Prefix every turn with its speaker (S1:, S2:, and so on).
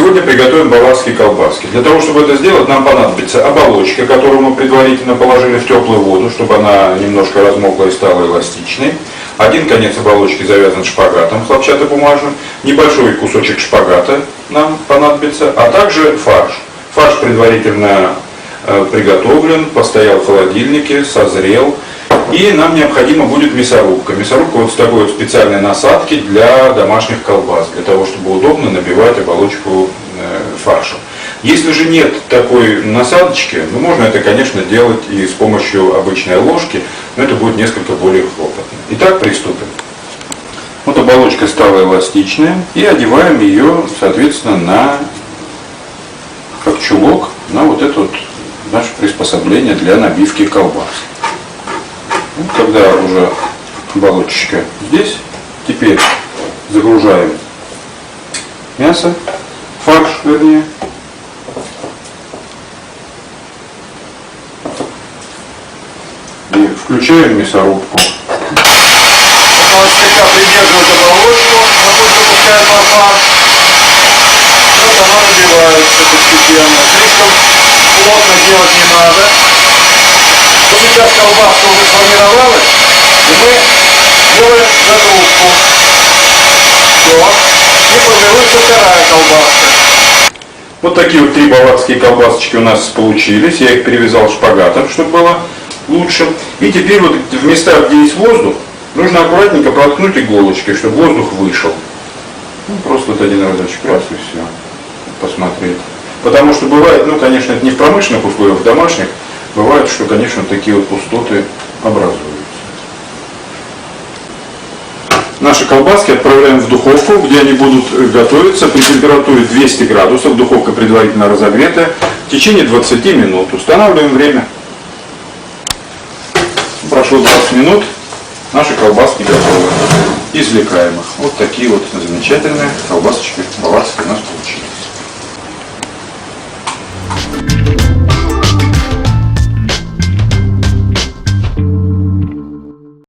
S1: приготовим баварские колбаски. Для того, чтобы это сделать, нам понадобится оболочка, которую мы предварительно положили в теплую воду, чтобы она немножко размокла и стала эластичной. Один конец оболочки завязан шпагатом хлопчатобумажным, небольшой кусочек шпагата нам понадобится, а также фарш. Фарш предварительно э, приготовлен, постоял в холодильнике, созрел. И нам необходима будет мясорубка. Мясорубка вот с такой вот специальной насадки для домашних колбас, для того, чтобы удобно набивать оболочку э, фарша. Если же нет такой насадочки, ну можно это, конечно, делать и с помощью обычной ложки, но это будет несколько более хлопотно. Итак, приступим. Вот оболочка стала эластичная, и одеваем ее, соответственно, на как чулок, на вот это вот наше приспособление для набивки колбас. Когда уже оболочечка здесь, теперь загружаем мясо, фарш, вернее. И включаем мясорубку.
S2: Вот слегка придерживает оболочку, насколько запускает фарш. Вот она набивается постепенно. Слишком плотно делать не надо. Сейчас колбаска уже сформировалась, и мы делаем загрузку. Все. И формируется вторая колбаска.
S1: Вот такие вот три баварские колбасочки у нас получились. Я их перевязал шпагатом, чтобы было лучше. И теперь вот в местах, где есть воздух, нужно аккуратненько проткнуть иголочкой, чтобы воздух вышел. Ну, просто вот один разочек раз и все. Посмотреть. Потому что бывает, ну, конечно, это не в промышленных условиях, в домашних, бывает, что, конечно, такие вот пустоты образуются. Наши колбаски отправляем в духовку, где они будут готовиться при температуре 200 градусов. Духовка предварительно разогретая. В течение 20 минут. Устанавливаем время. Прошло 20 минут. Наши колбаски готовы. Извлекаем их. Вот такие вот замечательные колбасочки